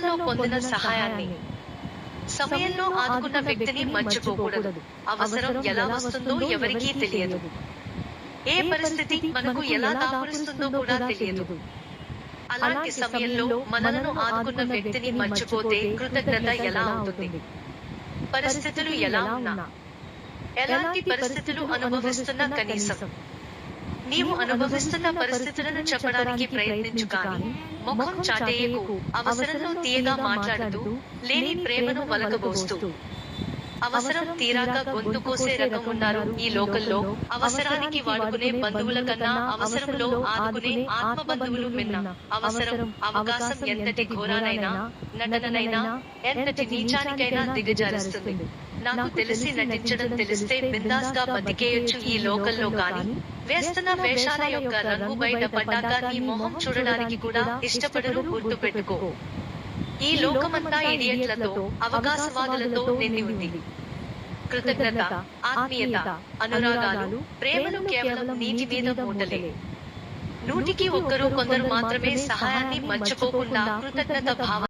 జీవితంలో పొందిన సహాయాన్ని. సమయంలో ఆదుకున్న వ్యక్తిని మర్చిపోకూడదు. అవసరం ఎలా వస్తుందో ఎవరికీ తెలియదు. ఏ పరిస్థితి మనకు ఎలా దాపురిస్తుందో కూడా తెలియదు. అలాంటి సమయంలో మనలను ఆదుకున్న వ్యక్తిని మర్చిపోతే కృతజ్ఞత ఎలా అవుతుంది పరిస్థితులు ఎలా ఉన్నా? ఎలాంటి పరిస్థితులు అనుభవిస్తున్నా కనీసం? నీవు అనుభవిస్తున్న పరిస్థితులను చెప్పడానికి ప్రయత్నించు కానీ ముఖం చాటేయకు అవసరంలో తీయగా మాట్లాడుతూ లేని ప్రేమను వలకబోస్తూ. అవసరం తీరాక గొంతు కోసే రకం ఉన్నారు ఈ లోకల్లో అవసరానికి వాడుకునే బంధువుల కన్నా అవసరంలో ఆదుకునే ఆత్మ బంధువులు మిన్న. అవసరం అవకాశం ఎంతటి ఘోరానైనా నటననైనా ఎంతటి నీచానికైనా దిగజారుస్తుంది. నాకు తెలిసి నటించడం తెలిస్తే బిందాస్గా బతికేయొచ్చు ఈ లోకల్లో కానీ వేస్తున్న వేషాల యొక్క రంగు బయట పడ్డాక నీ మొహం చూడడానికి కూడా ఇష్టపడరు గుర్తు పెట్టుకో. ఈ లోకమంతా ఇడియట్లతో అవకాశవాదులతో నిండి ఉంది. కృతజ్ఞత ఆత్మీయత అనురాగాలు ప్రేమలు కేవలం నీటి మీద మూటలే నూటికి ఒక్కరు కొందరు మాత్రమే సహాయాన్ని మర్చిపోకుండా కృతజ్ఞత భావ